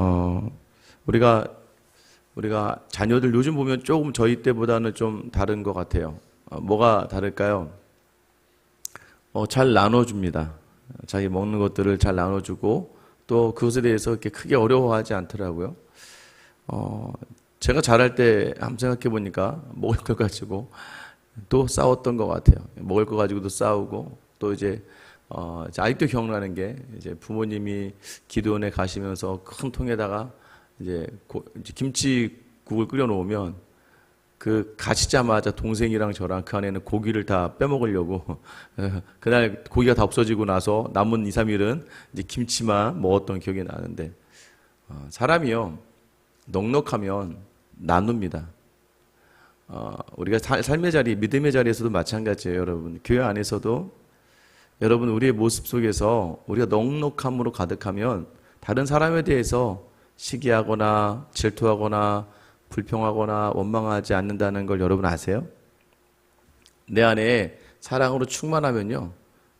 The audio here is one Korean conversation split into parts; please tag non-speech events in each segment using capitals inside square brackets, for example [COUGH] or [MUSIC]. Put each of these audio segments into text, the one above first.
어, 우리가 우리가 자녀들 요즘 보면 조금 저희 때보다는 좀 다른 것 같아요. 어, 뭐가 다를까요? 어, 잘 나눠줍니다. 자기 먹는 것들을 잘 나눠주고 또 그것에 대해서 이렇게 크게 어려워하지 않더라고요. 어, 제가 자랄 때 한번 생각해 보니까 먹을 걸 가지고 또 싸웠던 것 같아요. 먹을 거 가지고도 싸우고 또 이제 어, 이제 아직도 기억나는 게 이제 부모님이 기도원에 가시면서 큰 통에다가 이제, 고, 이제 김치국을 끓여 놓으면 그 가시자마자 동생이랑 저랑 그 안에는 고기를 다 빼먹으려고 [LAUGHS] 그날 고기가 다 없어지고 나서 남은 2, 3일은 이제 김치만 먹었던 기억이 나는데 어, 사람이요 넉넉하면 나눕니다. 어, 우리가 사- 삶의 자리, 믿음의 자리에서도 마찬가지예요, 여러분. 교회 안에서도 여러분 우리의 모습 속에서 우리가 넉넉함으로 가득하면 다른 사람에 대해서 시기하거나 질투하거나 불평하거나 원망하지 않는다는 걸 여러분 아세요? 내 안에 사랑으로 충만하면요.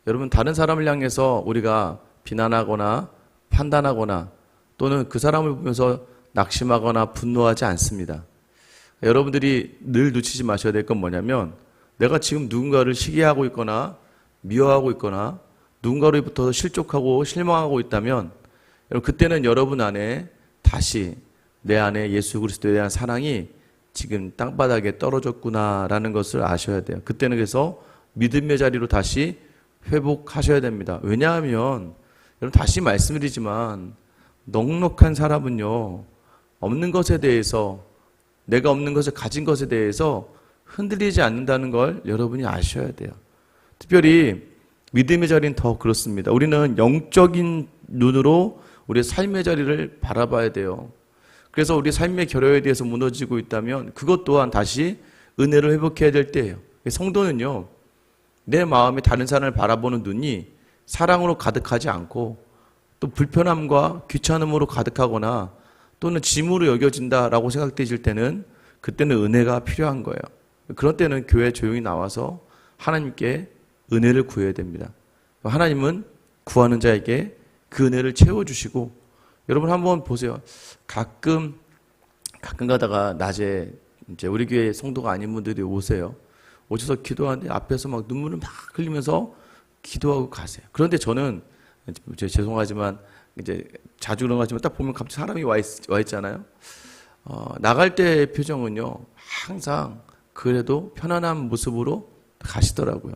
여러분 다른 사람을 향해서 우리가 비난하거나 판단하거나 또는 그 사람을 보면서 낙심하거나 분노하지 않습니다. 여러분들이 늘 놓치지 마셔야 될 건 뭐냐면 내가 지금 누군가를 시기하고 있거나 미워하고 있거나 누군가로부터 실족하고 실망하고 있다면 여러분 그때는 여러분 안에 다시 내 안에 예수 그리스도에 대한 사랑이 지금 땅바닥에 떨어졌구나라는 것을 아셔야 돼요. 그때는 그래서 믿음의 자리로 다시 회복하셔야 됩니다. 왜냐하면 여러분 다시 말씀드리지만 넉넉한 사람은요 없는 것에 대해서 내가 없는 것을 가진 것에 대해서 흔들리지 않는다는 걸 여러분이 아셔야 돼요. 특별히 믿음의 자리는 더 그렇습니다. 우리는 영적인 눈으로 우리의 삶의 자리를 바라봐야 돼요. 그래서 우리 삶의 결여에 대해서 무너지고 있다면 그것 또한 다시 은혜를 회복해야 될 때예요. 성도는요, 내 마음에 다른 사람을 바라보는 눈이 사랑으로 가득하지 않고 또 불편함과 귀찮음으로 가득하거나 또는 짐으로 여겨진다라고 생각되실 때는 그때는 은혜가 필요한 거예요. 그런 때는 교회 조용히 나와서 하나님께 은혜를 구해야 됩니다. 하나님은 구하는 자에게 그 은혜를 채워주시고 여러분 한번 보세요. 가끔 가끔 가다가 낮에 이제 우리 교회 성도가 아닌 분들이 오세요. 오셔서 기도하는데 앞에서 막 눈물을 막 흘리면서 기도하고 가세요. 그런데 저는 죄송하지만 이제 자주 그런 거지만 딱 보면 갑자기 사람이 와, 있, 와 있잖아요. 어, 나갈 때 표정은요 항상 그래도 편안한 모습으로 가시더라고요.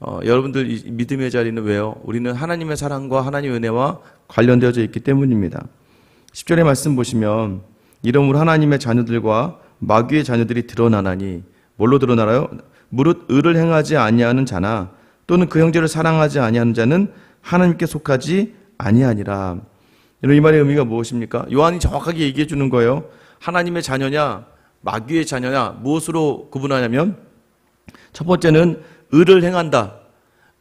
어, 여러분들 이 믿음의 자리는 왜요? 우리는 하나님의 사랑과 하나님의 은혜와 관련되어져 있기 때문입니다. 10절의 말씀 보시면 이름으로 하나님의 자녀들과 마귀의 자녀들이 드러나나니 뭘로 드러나나요? 무릇 의를 행하지 아니하는 자나 또는 그 형제를 사랑하지 아니하는 자는 하나님께 속하지 아니하니라. 이 말의 의미가 무엇입니까? 요한이 정확하게 얘기해 주는 거예요. 하나님의 자녀냐 마귀의 자녀냐 무엇으로 구분하냐면 첫 번째는 의를 행한다.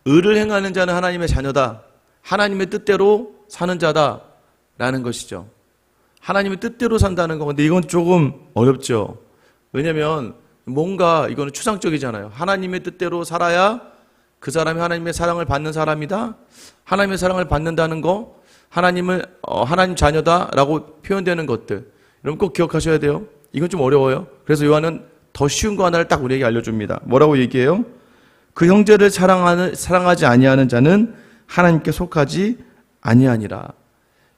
의를 행하는 자는 하나님의 자녀다. 하나님의 뜻대로 사는 자다 라는 것이죠. 하나님의 뜻대로 산다는 건데 이건 조금 어렵죠. 왜냐하면 뭔가 이거는 추상적이잖아요. 하나님의 뜻대로 살아야 그 사람이 하나님의 사랑을 받는 사람이다. 하나님의 사랑을 받는다는 거, 하나님을 어, 하나님 자녀다라고 표현되는 것들. 여러분 꼭 기억하셔야 돼요. 이건 좀 어려워요. 그래서 요한은 더 쉬운 거 하나를 딱 우리에게 알려줍니다. 뭐라고 얘기해요? 그 형제를 사랑하는 사랑하지 아니하는 자는 하나님께 속하지 아니하니라.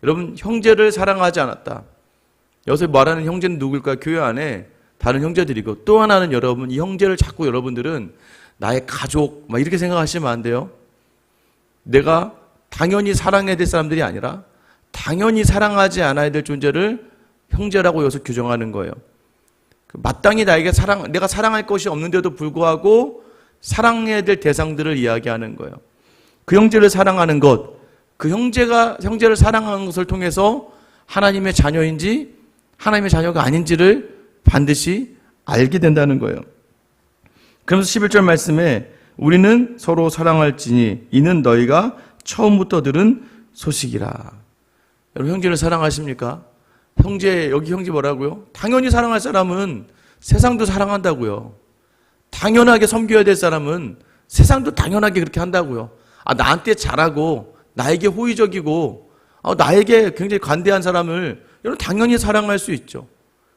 여러분 형제를 사랑하지 않았다. 여기서 말하는 형제는 누굴까? 교회 안에 다른 형제들이고 또 하나는 여러분 이 형제를 자꾸 여러분들은 나의 가족 막 이렇게 생각하시면 안 돼요. 내가 당연히 사랑해야 될 사람들이 아니라 당연히 사랑하지 않아야 될 존재를 형제라고 여기서 규정하는 거예요. 그 마땅히 나에게 사랑, 내가 사랑할 것이 없는데도 불구하고 사랑해야 될 대상들을 이야기하는 거예요. 그 형제를 사랑하는 것, 그 형제가 형제를 사랑하는 것을 통해서 하나님의 자녀인지 하나님의 자녀가 아닌지를 반드시 알게 된다는 거예요. 그러면서 11절 말씀에 우리는 서로 사랑할지니 이는 너희가 처음부터 들은 소식이라. 여러분 형제를 사랑하십니까? 형제 여기 형제 뭐라고요? 당연히 사랑할 사람은 세상도 사랑한다고요. 당연하게 섬겨야 될 사람은 세상도 당연하게 그렇게 한다고요. 아 나한테 잘하고 나에게 호의적이고 아, 어, 나에게 굉장히 관대한 사람을 여러분 당연히 사랑할 수 있죠.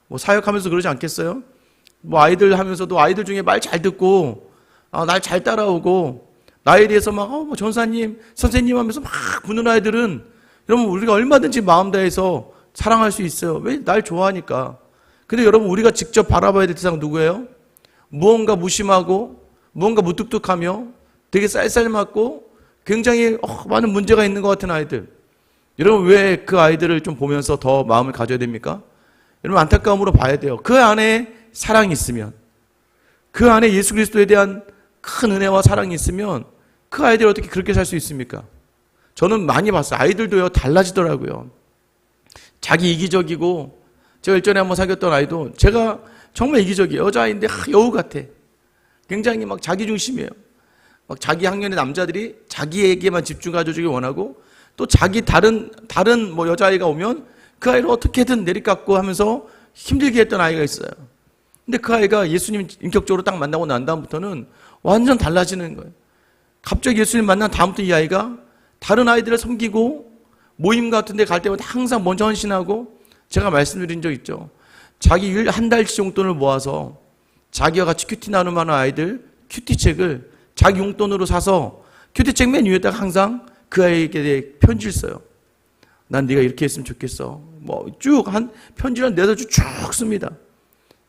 뭐 사역하면서 그러지 않겠어요? 뭐 아이들 하면서도 아이들 중에 말 잘 듣고 아, 날 잘 따라오고 나에 대해서 막 어, 뭐 전사님, 선생님 하면서 막 부는 아이들은 여러분 우리가 얼마든지 마음 다해서 사랑할 수 있어요. 왜 날 좋아하니까. 근데 여러분 우리가 직접 바라봐야 될 대상 누구예요? 무언가 무심하고 무언가 무뚝뚝하며 되게 쌀쌀맞고 굉장히 어, 많은 문제가 있는 것 같은 아이들. 여러분 왜 그 아이들을 좀 보면서 더 마음을 가져야 됩니까? 여러분 안타까움으로 봐야 돼요. 그 안에 사랑이 있으면 그 안에 예수 그리스도에 대한 큰 은혜와 사랑이 있으면 그 아이들이 어떻게 그렇게 살 수 있습니까? 저는 많이 봤어요. 아이들도요 달라지더라고요. 자기 이기적이고 제가 일전에 한번 사귀었던 아이도 제가 정말 이기적이에요. 여자아이인데 하, 여우 같아. 굉장히 막 자기 중심이에요. 막 자기 학년의 남자들이 자기에게만 집중 가져주길 원하고 또 자기 다른 다른 뭐 여자아이가 오면 그 아이를 어떻게든 내리깎고 하면서 힘들게 했던 아이가 있어요. 근데 그 아이가 예수님 인격적으로 딱 만나고 난 다음부터는 완전 달라지는 거예요. 갑자기 예수님 만난 다음부터 이 아이가 다른 아이들을 섬기고 모임 같은 데 갈 때마다 항상 먼저 헌신하고 제가 말씀드린 적 있죠. 자기 일 한 달치 용돈을 모아서 자기와 같이 큐티 나눔하는 아이들 큐티 책을 자기 용돈으로 사서 큐티 책 맨 위에다가 항상 그 아이에게 대해 편지를 써요. 난 네가 이렇게 했으면 좋겠어. 뭐 쭉 한 편지를 네다쭉 쭉 씁니다.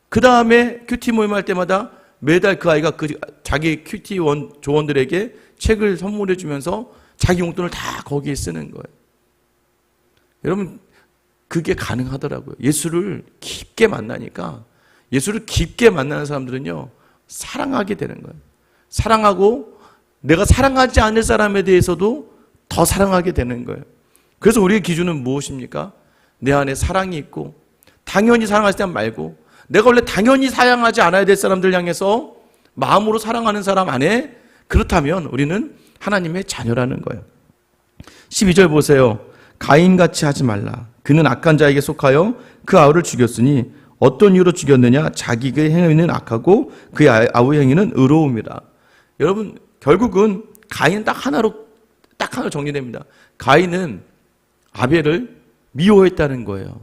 그 다음에 큐티 모임할 때마다 매달 그 아이가 그 자기 큐티 원 조원들에게 책을 선물해 주면서 자기 용돈을 다 거기에 쓰는 거예요. 여러분 그게 가능하더라고요. 예수를 깊게 만나니까 예수를 깊게 만나는 사람들은요 사랑하게 되는 거예요. 사랑하고 내가 사랑하지 않을 사람에 대해서도 더 사랑하게 되는 거예요. 그래서 우리의 기준은 무엇입니까? 내 안에 사랑이 있고 당연히 사랑할 때 말고 내가 원래 당연히 사랑하지 않아야 될 사람들 향해서 마음으로 사랑하는 사람 안에 그렇다면 우리는 하나님의 자녀라는 거예요. 12절 보세요. 가인같이 하지 말라. 그는 악한 자에게 속하여 그 아우를 죽였으니 어떤 이유로 죽였느냐? 자기의 그 행위는 악하고 그의 아우의 행위는 의로움이라. 여러분 결국은 가인 딱 하나로 딱 하나 정리됩니다. 가인은 아벨을 미워했다는 거예요.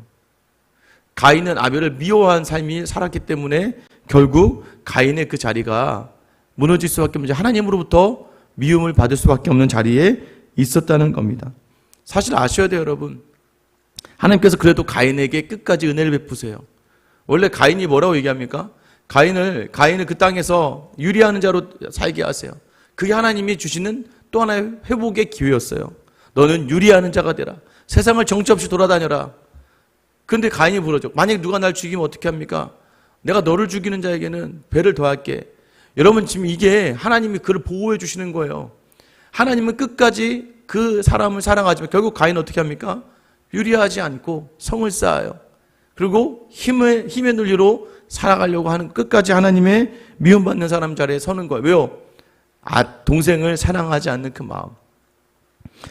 가인은 아벨을 미워한 삶이 살았기 때문에 결국 가인의 그 자리가 무너질 수밖에 없는 하나님으로부터 미움을 받을 수밖에 없는 자리에 있었다는 겁니다. 사실 아셔야 돼요, 여러분. 하나님께서 그래도 가인에게 끝까지 은혜를 베푸세요. 원래 가인이 뭐라고 얘기합니까? 가인을 가인을 그 땅에서 유리하는 자로 살게 하세요. 그게 하나님이 주시는 또 하나의 회복의 기회였어요. 너는 유리하는 자가 되라. 세상을 정처 없이 돌아다녀라. 근데 가인이 부러져. 만약 누가 날 죽이면 어떻게 합니까? 내가 너를 죽이는 자에게는 배를 더할게. 여러분 지금 이게 하나님이 그를 보호해 주시는 거예요. 하나님은 끝까지 그 사람을 사랑하지만 결국 가인 어떻게 합니까? 유리하지 않고 성을 쌓아요. 그리고 힘의 힘의 논리로 살아가려고 하는 끝까지 하나님의 미움받는 사람 자리에 서는 거예요. 왜요? 아, 동생을 사랑하지 않는 그 마음.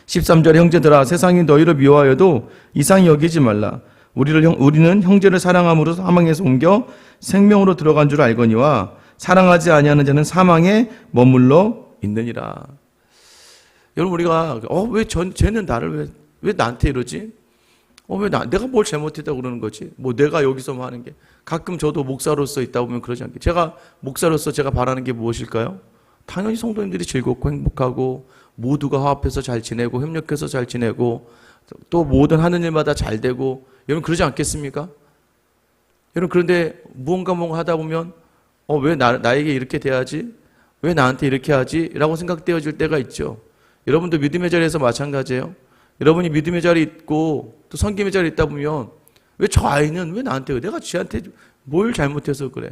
13절에 형제들아 세상이 너희를 미워하여도 이상히 여기지 말라. 우리를 형, 우리는 형제를 사랑함으로 사망에서 옮겨 생명으로 들어간 줄 알거니와 사랑하지 아니하는 자는 사망에 머물러 있느니라. 여러분 우리가 어왜 쟤는 나를 왜 왜 나한테 이러지? 어 왜 나 내가 뭘 잘못했다고 그러는 거지? 뭐 내가 여기서 뭐 하는 게 가끔 저도 목사로서 있다 보면 그러지 않게 제가 목사로서 제가 바라는 게 무엇일까요? 당연히 성도님들이 즐겁고 행복하고 모두가 화합해서 잘 지내고 협력해서 잘 지내고 또 모든 하는 일마다 잘 되고 여러분 그러지 않겠습니까? 여러분 그런데 무언가 뭔가 하다 보면 어 왜 나에게 이렇게 돼야지? 왜 나한테 이렇게 하지? 라고 생각되어질 때가 있죠. 여러분도 믿음의 자리에서 마찬가지예요. 여러분이 믿음의 자리에 있고 또 성김의 자리에 있다 보면 왜 저 아이는 왜 나한테 내가 쟤한테 뭘 잘못해서 그래?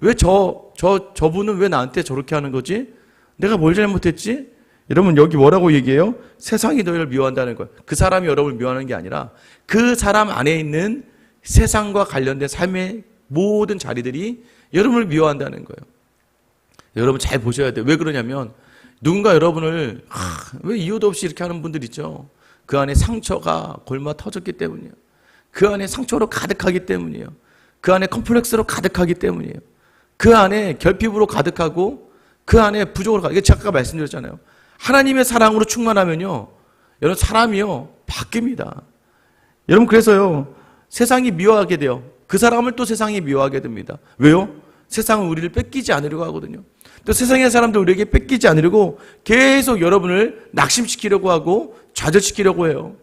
왜 저 저 저분은 왜 나한테 저렇게 하는 거지? 내가 뭘 잘못했지? 여러분 여기 뭐라고 얘기해요? 세상이 너희를 미워한다는 거예요. 그 사람이 여러분을 미워하는 게 아니라 그 사람 안에 있는 세상과 관련된 삶의 모든 자리들이 여러분을 미워한다는 거예요. 여러분 잘 보셔야 돼요. 왜 그러냐면 누군가 여러분을 하, 왜 이유도 없이 이렇게 하는 분들 있죠. 그 안에 상처가 골마 터졌기 때문이에요. 그 안에 상처로 가득하기 때문이에요. 그 안에 컴플렉스로 가득하기 때문이에요. 그 안에 결핍으로 가득하고 그 안에 부족으로 가득. 이게 제가 아까 말씀드렸잖아요. 하나님의 사랑으로 충만하면요. 여러분 사람이요. 바뀝니다. 여러분 그래서요 세상이 미워하게 돼요. 그 사람을 또 세상이 미워하게 됩니다. 왜요? 세상은 우리를 뺏기지 않으려고 하거든요. 또 세상의 사람들 우리에게 뺏기지 않으려고 계속 여러분을 낙심시키려고 하고 좌절시키려고 해요.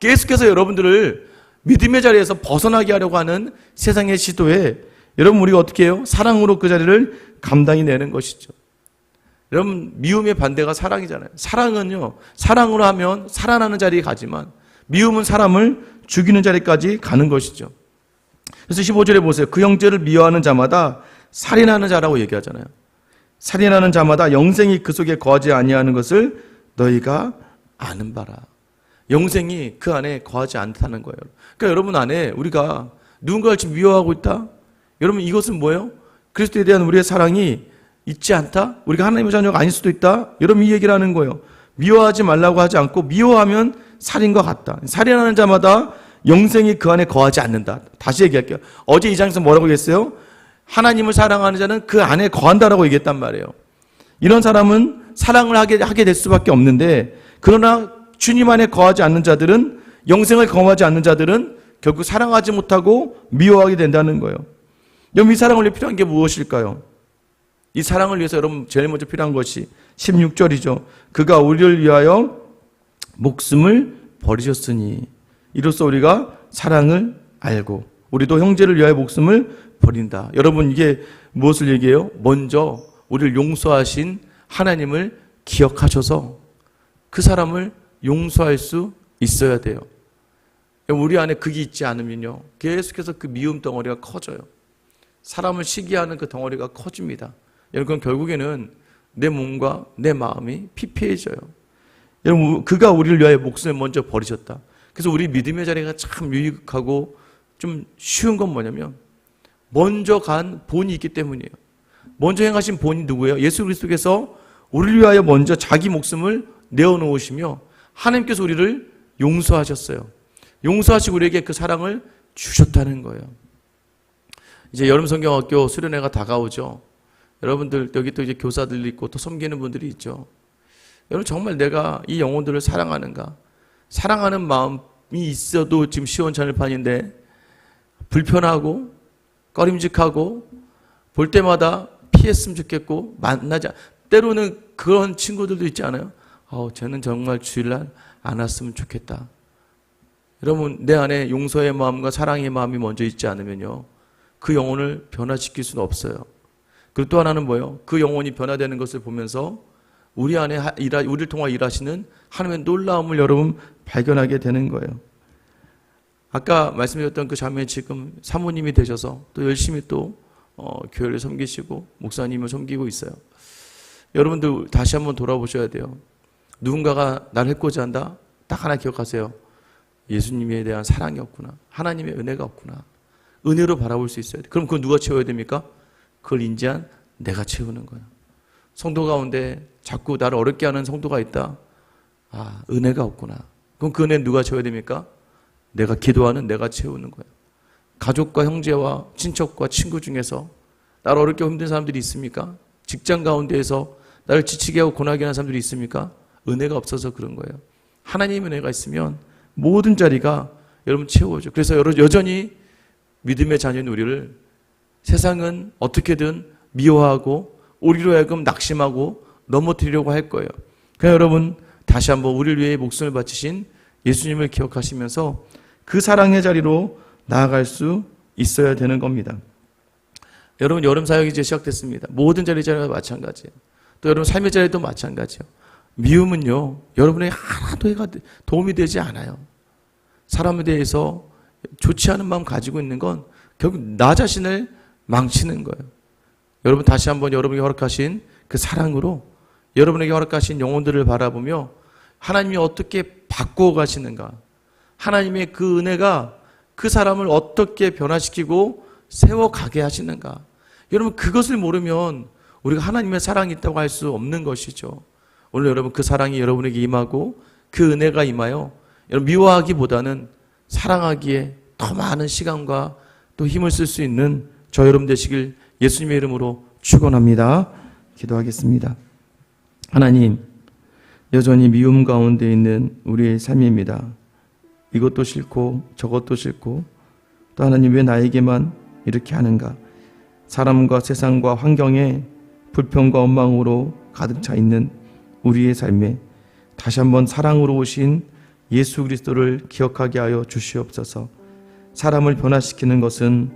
계속해서 여러분들을 믿음의 자리에서 벗어나게 하려고 하는 세상의 시도에 여러분 우리가 어떻게 해요? 사랑으로 그 자리를 감당해 내는 것이죠. 여러분 미움의 반대가 사랑이잖아요. 사랑은요. 사랑으로 하면 살아나는 자리에 가지만 미움은 사람을 죽이는 자리까지 가는 것이죠. 그래서 15절에 보세요. 그 형제를 미워하는 자마다 살인하는 자라고 얘기하잖아요. 살인하는 자마다 영생이 그 속에 거하지 아니하는 것을 너희가 아는 바라. 영생이 그 안에 거하지 않다는 거예요. 그러니까 여러분 안에 우리가 누군가를 지금 미워하고 있다? 여러분 이것은 뭐예요? 그리스도에 대한 우리의 사랑이 있지 않다? 우리가 하나님의 자녀가 아닐 수도 있다? 여러분 이 얘기를 하는 거예요. 미워하지 말라고 하지 않고 미워하면 살인과 같다. 살인하는 자마다 영생이 그 안에 거하지 않는다. 다시 얘기할게요. 어제 이 장에서 뭐라고 얘기했어요? 하나님을 사랑하는 자는 그 안에 거한다라고 얘기했단 말이에요. 이런 사람은 사랑을 하게, 하게 될 수밖에 없는데 그러나 주님 안에 거하지 않는 자들은 영생을 경험하지 않는 자들은 결국 사랑하지 못하고 미워하게 된다는 거예요. 여러분 이 사랑을 위해 필요한 게 무엇일까요? 이 사랑을 위해서 여러분 제일 먼저 필요한 것이 16절이죠. 그가 우리를 위하여 목숨을 버리셨으니 이로써 우리가 사랑을 알고 우리도 형제를 위하여 목숨을 버린다. 여러분 이게 무엇을 얘기해요? 먼저 우리를 용서하신 하나님을 기억하셔서 그 사람을 용서할 수 있어야 돼요. 우리 안에 그게 있지 않으면요. 계속해서 그 미움 덩어리가 커져요. 사람을 시기하는 그 덩어리가 커집니다. 여러분 결국에는 내 몸과 내 마음이 피폐해져요. 여러분 그가 우리를 위하여 목숨을 먼저 버리셨다. 그래서 우리 믿음의 자리가 참 유익하고 좀 쉬운 건 뭐냐면 먼저 간 본이 있기 때문이에요. 먼저 행하신 본이 누구예요? 예수 그리스도께서 우리를 위하여 먼저 자기 목숨을 내어놓으시며 하나님께서 우리를 용서하셨어요. 용서하시고 우리에게 그 사랑을 주셨다는 거예요. 이제 여름 성경학교 수련회가 다가오죠. 여러분들 여기 또 이제 교사들 있고 또 섬기는 분들이 있죠. 여러분 정말 내가 이 영혼들을 사랑하는가? 사랑하는 마음이 있어도 지금 시원찮을 판인데 불편하고 꺼림직하고 볼 때마다 피했으면 좋겠고 만나자 때로는 그런 친구들도 있지 않아요? 어, 쟤는 정말 주일날 안 왔으면 좋겠다. 여러분 내 안에 용서의 마음과 사랑의 마음이 먼저 있지 않으면요 그 영혼을 변화시킬 수는 없어요. 그리고 또 하나는 뭐예요? 그 영혼이 변화되는 것을 보면서 우리 안에 일하, 우리를 통해 일하시는 하나님의 놀라움을 여러분 발견하게 되는 거예요. 아까 말씀드렸던 그 자매 지금 사모님이 되셔서 또 열심히 또 어, 교회를 섬기시고 목사님을 섬기고 있어요. 여러분들 다시 한번 돌아보셔야 돼요. 누군가가 나를 해코지 한다? 딱 하나 기억하세요. 예수님에 대한 사랑이 없구나. 하나님의 은혜가 없구나. 은혜로 바라볼 수 있어야 돼. 그럼 그걸 누가 채워야 됩니까? 그걸 인지한 내가 채우는 거야. 성도 가운데 자꾸 나를 어렵게 하는 성도가 있다. 아, 은혜가 없구나. 그럼 그 은혜 누가 채워야 됩니까? 내가 기도하는 내가 채우는 거야. 가족과 형제와 친척과 친구 중에서 나를 어렵게 힘든 사람들이 있습니까? 직장 가운데에서 나를 지치게 하고 고나게 하는 사람들이 있습니까? 은혜가 없어서 그런 거예요. 하나님의 은혜가 있으면 모든 자리가 여러분 채워져. 그래서 여전히 믿음의 자녀인 우리를 세상은 어떻게든 미워하고 우리로 하여금 낙심하고 넘어뜨리려고 할 거예요. 그러니까 여러분 다시 한번 우리를 위해 목숨을 바치신 예수님을 기억하시면서 그 사랑의 자리로 나아갈 수 있어야 되는 겁니다. 여러분 여름 사역이 이제 시작됐습니다. 모든 자리 자리가 마찬가지예요. 또 여러분 삶의 자리도 마찬가지예요. 미움은요 여러분의 하나도 도움이 되지 않아요. 사람에 대해서 좋지 않은 마음 가지고 있는 건 결국 나 자신을 망치는 거예요. 여러분 다시 한번 여러분에게 허락하신 그 사랑으로 여러분에게 허락하신 영혼들을 바라보며 하나님이 어떻게 바꾸어 가시는가? 하나님의 그 은혜가 그 사람을 어떻게 변화시키고 세워가게 하시는가? 여러분 그것을 모르면 우리가 하나님의 사랑이 있다고 할 수 없는 것이죠. 오늘 여러분 그 사랑이 여러분에게 임하고 그 은혜가 임하여 여러분 미워하기보다는 사랑하기에 더 많은 시간과 또 힘을 쓸 수 있는 저 여러분 되시길 예수님의 이름으로 축원합니다. 기도하겠습니다. 하나님 여전히 미움 가운데 있는 우리의 삶입니다. 이것도 싫고 저것도 싫고 또 하나님 왜 나에게만 이렇게 하는가? 사람과 세상과 환경에 불평과 원망으로 가득 차 있는 우리의 삶에 다시 한번 사랑으로 오신 예수 그리스도를 기억하게 하여 주시옵소서. 사람을 변화시키는 것은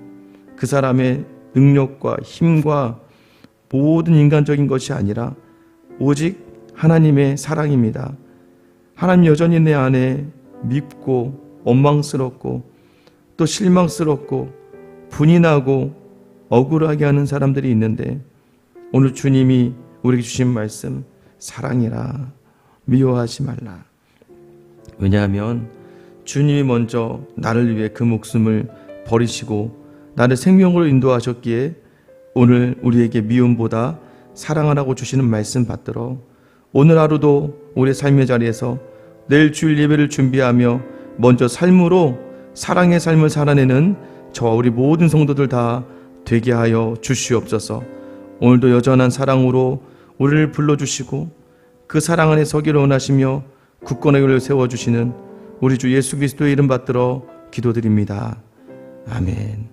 그 사람의 능력과 힘과 모든 인간적인 것이 아니라 오직 하나님의 사랑입니다. 하나님 여전히 내 안에 밉고 원망스럽고 또 실망스럽고 분이 나고 억울하게 하는 사람들이 있는데 오늘 주님이 우리에게 주신 말씀 사랑이라 미워하지 말라. 왜냐하면 주님이 먼저 나를 위해 그 목숨을 버리시고 나를 생명으로 인도하셨기에 오늘 우리에게 미움보다 사랑하라고 주시는 말씀 받들어 오늘 하루도 우리의 삶의 자리에서 내일 주일 예배를 준비하며 먼저 삶으로 사랑의 삶을 살아내는 저와 우리 모든 성도들 다 되게 하여 주시옵소서. 오늘도 여전한 사랑으로 우리를 불러주시고 그 사랑 안에 서기를 원하시며 굳건하게 우리를 세워주시는 우리 주 예수 그리스도의 이름 받들어 기도드립니다. 아멘.